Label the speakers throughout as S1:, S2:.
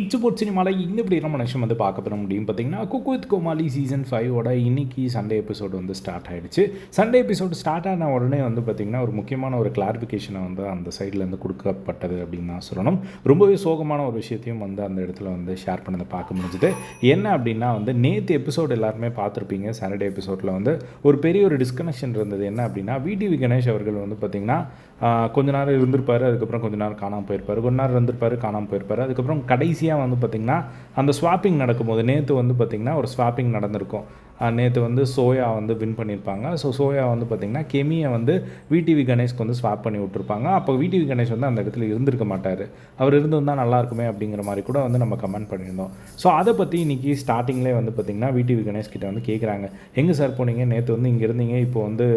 S1: It's boat சினிமாவில் இந்த இப்படி நம்ம நிமிஷம் வந்து பார்க்க போகிற முடியும் பார்த்தீங்கன்னா குக் வித் கோமாளி சீசன் ஃபைவோட இன்னைக்கு சண்டே எபிசோடு வந்து ஸ்டார்ட் ஆகிடுச்சு சண்டே எபிசோடு ஸ்டார்ட் ஆன உடனே வந்து பார்த்திங்கன்னா ஒரு முக்கியமான ஒரு கிளாரிஃபிகேஷனை வந்து அந்த சைட்லேருந்து கொடுக்கப்பட்டது அப்படின்னு தான் சொல்லணும். ரொம்பவே சோகமான ஒரு விஷயத்தையும் வந்து அந்த இடத்துல வந்து ஷேர் பண்ணதை பார்க்க முடிஞ்சுது. என்ன அப்படின்னா வந்து நேற்று எபிசோடு எல்லாருமே பார்த்துருப்பீங்க. சாட்டர்டே எபிசோடில் வந்து ஒரு பெரிய ஒரு டிஸ்கனெக்ஷன் இருந்தது. என்ன அப்படின்னா விடிவி கணேஷ் அவர்கள் வந்து பார்த்திங்கன்னா கொஞ்ச நேரம் இருந்திருப்பார் அதுக்கப்புறம் கொஞ்ச நேரம் காணாமல் போயிருப்பார். கொஞ்ச நேரம் இருந்திருப்பார் காணாமல் போயிருப்பார். அதுக்கப்புறம் கடைசி கடைசியாக வந்து பார்த்திங்கன்னா அந்த ஸ்வாப்பிங் நடக்கும்போது நேற்று வந்து பார்த்திங்கன்னா ஒரு ஸ்வாப்பிங் நடந்திருக்கும். நேற்று வந்து சோயா வந்து வின் பண்ணியிருப்பாங்க ஸோ சோயா வந்து பார்த்திங்கன்னா கெமியை வந்து விடிவி கணேஷ்க்கு வந்து ஸ்வாப் பண்ணி விட்ருப்பாங்க அப்போ விடிவி கணேஷ் வந்து அந்த இடத்துல இருந்திருக்க மாட்டார். அவர் இருந்திருந்தால் நல்லாயிருக்குமே அப்படிங்கிற மாதிரி கூட வந்து நம்ம கமெண்ட் பண்ணியிருந்தோம். ஸோ அதை பற்றி இன்றைக்கி ஸ்டார்டிங்லேயே வந்து பார்த்திங்கன்னா விடிவி கணேஷ் கிட்ட வந்து கேட்குறாங்க எங்கே சார் போனீங்க? நேற்று வந்து இங்கே இருந்தீங்க. இப்போ வந்து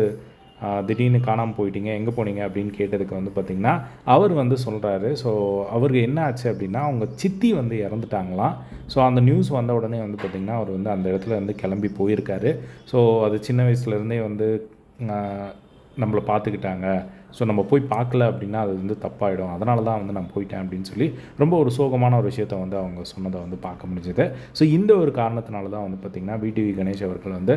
S1: திடீர்னு காணாமல் போயிட்டீங்க எங்கே போனீங்க அப்படின்னு கேட்டதுக்கு வந்து பார்த்திங்கன்னா அவர் வந்து சொல்கிறாரு ஸோ அவருக்கு என்ன ஆச்சு அப்படின்னா அவங்க சித்தி வந்து இறந்துட்டாங்களாம். ஸோ அந்த நியூஸ் வந்த உடனே வந்து பார்த்திங்கன்னா அவர் வந்து அந்த இடத்துல வந்து கிளம்பி போயிருக்காரு. ஸோ அது சின்ன வயசுலேருந்தே வந்து நம்மளை பார்த்துக்கிட்டாங்க ஸோ நம்ம போய் பார்க்கல அப்படின்னா அது வந்து தப்பாயிடும். அதனால தான் வந்து நான் போயிட்டேன் அப்படின்னு சொல்லி ரொம்ப ஒரு சோகமான ஒரு விஷயத்த வந்து அவங்க சொன்னதை வந்து பார்க்க முடிஞ்சது. ஸோ இந்த ஒரு காரணத்தினால தான் வந்து பார்த்திங்கன்னா விடிவி கணேஷ் அவர்கள் வந்து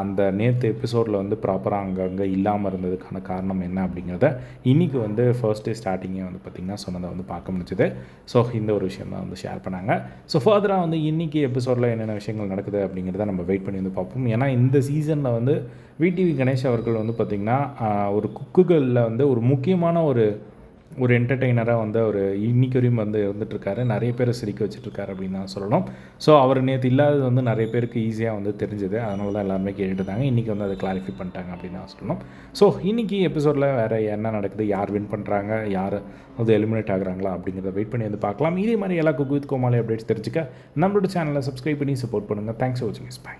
S1: அந்த நேற்று எபிசோடில் வந்து ப்ராப்பராக அங்கங்கே இல்லாமல் இருந்ததுக்கான காரணம் என்ன அப்படிங்கிறத இன்றைக்கி வந்து ஃபர்ஸ்ட் டே ஸ்டார்டிங்கே வந்து பார்த்திங்கன்னா சொன்னதை வந்து பார்க்க முடிஞ்சது. ஸோ இந்த ஒரு விஷயம் தான் வந்து ஷேர் பண்ணாங்க. ஸோ ஃபர்தராக வந்து இன்றைக்கி எபிசோடில் என்னென்ன விஷயங்கள் நடக்குது அப்படிங்கிறத நம்ம வெயிட் பண்ணி வந்து பார்ப்போம். ஏன்னா இந்த சீசனில் வந்து விடிவி கணேஷ் அவர்கள் வந்து பார்த்திங்கன்னா ஒரு குக்குகளில் வந்து ஒரு முக்கியமான ஒரு ஒரு என்டர்டெய்னராக வந்து அவர் இன்னைக்கு வரையும் வந்து இருந்துகிட்ருக்காரு நிறைய பேரை சிரிக்க வச்சுட்ருக்காரு அப்படின்னு தான் சொல்லணும். ஸோ அவர் நேற்று இல்லாதது வந்து நிறைய பேருக்கு ஈஸியாக வந்து தெரிஞ்சது. அதனால தான் எல்லாருமே கேட்டுட்டு இருந்தாங்க இன்றைக்கி வந்து அதை கிளாரிஃபை பண்ணிட்டாங்க அப்படின்னு தான் சொல்லணும். ஸோ இன்றைக்கி எபிசோடில் வேறு என்ன நடக்குது? யார் வின் பண்ணுறாங்க யார் வந்து எலிமினேட் ஆகுறாங்களா? அப்படிங்கிறத வெயிட் பண்ணி வந்து பார்க்கலாம். இதே மாதிரி எல்லா குக் வித் கோமாலி அப்டேட்ஸ் தெரிஞ்சுக்க நம்மளோட சேனலை சப்ஸ்கிரைப் பண்ணி சப்போர்ட் பண்ணுங்கள் தேங்க்ஸ் ஃபார் வாட்சிங் பை